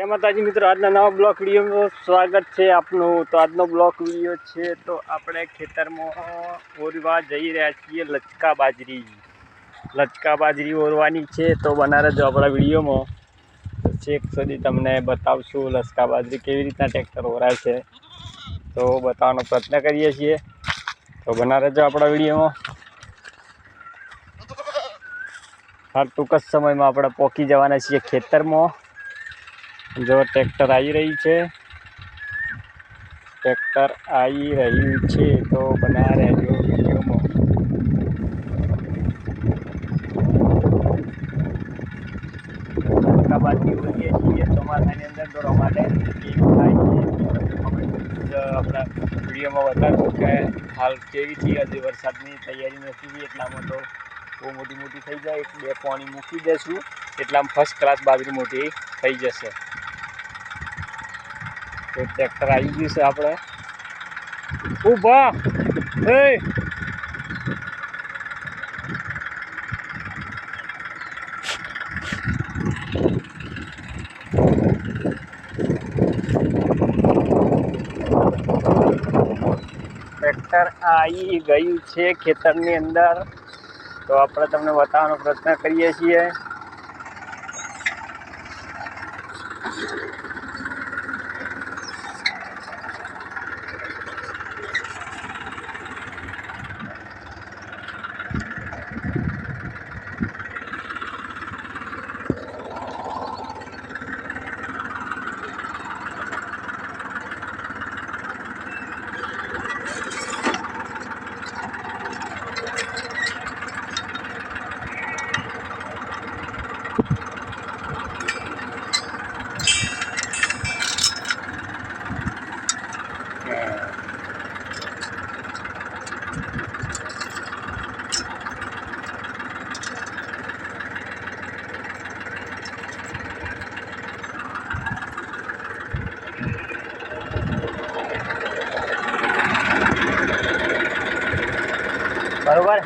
જય માતાજી મિત્રો, આજના નવા બ્લોક વિડીયોમાં સ્વાગત છે આપનું. તો આજનો બ્લોક વીડિયો છે, તો આપણે ખેતરમાં ઓરવા જઈ રહ્યા છીએ લચકા બાજરી. લચકા બાજરી ઓરવાની છે, તો બનારે જો આપણા વિડીયોમાં. છેક સુધી તમને બતાવશું લચકા બાજરી કેવી રીતના ટ્રેક્ટર ઓરાય છે. તો બતાવવાનો પ્રયત્ન કરીએ છીએ. તો બનારે જો આપણા વિડીયોમાં. હા ટૂંક જ સમયમાં આપણે પહોંચી જવાના છીએ ખેતરમાં. જો ટ્રેક્ટર આવી રહી છે. ટ્રેક્ટર આવી રહ્યું છે તો બના રહેજો વિડીયોમાં. બાકી બોલીએ છીએ ચોમાસાની અંદર દોડવા માટે. આપણા વિડીયોમાં બતાવ્યું કે હાલ કેવી છે? હજી વરસાદની તૈયારી નથી એટલામાં તો બહુ મોટી મોટી થઈ જાય. એક બે પાણી મૂકી દઈશું એટલામાં ફર્સ્ટ ક્લાસ બાજરી મોટી થઈ જશે. તો ટ્રેક્ટર આવી ગયું છે આપણે. ઊભા. એ ટ્રેક્ટર આવી ગયું છે ખેતરની અંદર. તો આપણે તમને બતાવવાનો પ્રયત્ન કરીએ છીએ. બરોબર?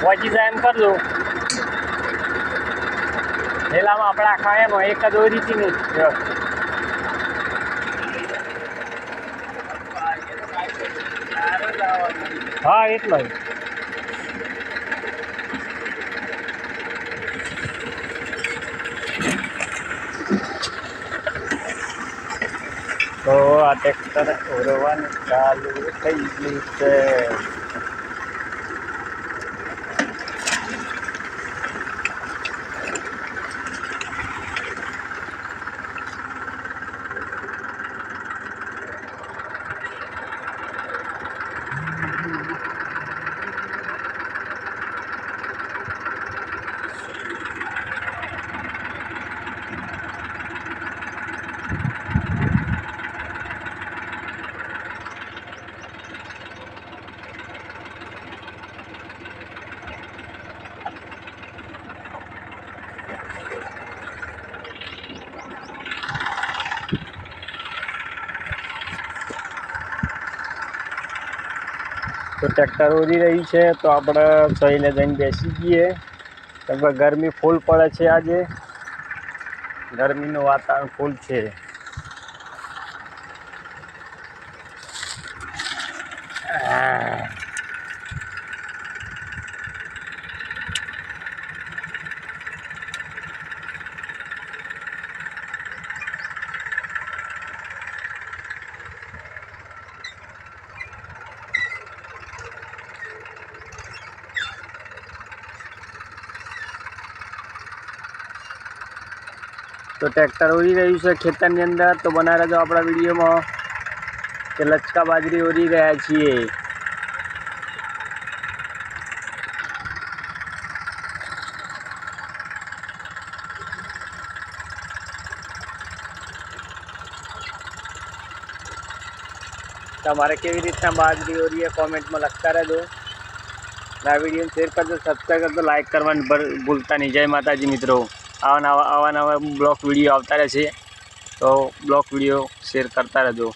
પહોંચી જાય એમ કરજો. પેલામાં આપણે આખા એમ એક જ ઓરીથી નહીં હા, એટલો જ. તો આ ટ્રેક્ટર ઓરવાનું ચાલુ થઈ ગયું છે. તો ટ્રેક્ટર ઓરી રહી છે, તો આપણે સહીને જઈને બેસી જઈએ. કેમ ગરમી ફૂલ પડે છે આજે. ગરમીનું વાતાવરણ ફૂલ છે. આ. તો ટ્રેક્ટર ઓરી રહ્યું છે ખેતરની અંદર. તો બનાવી રહેજો આપણા વિડીયોમાં કે લચકા બાજરી ઓરી રહ્યા છીએ. તમારે કેવી રીતના બાજરી ઓરી એ કોમેન્ટમાં લખતા રહેજો. આ વીડિયો શેર કરજો સબસ્ક્રાઈબ કરજો લાઇક કરવાનું ભૂલતા નહીં. જય માતાજી મિત્રો. આવા નવા આવા નવા બ્લોક વીડિયો આવતા રહેશે તો બ્લોક વીડિયો શેર કરતા રહેજો.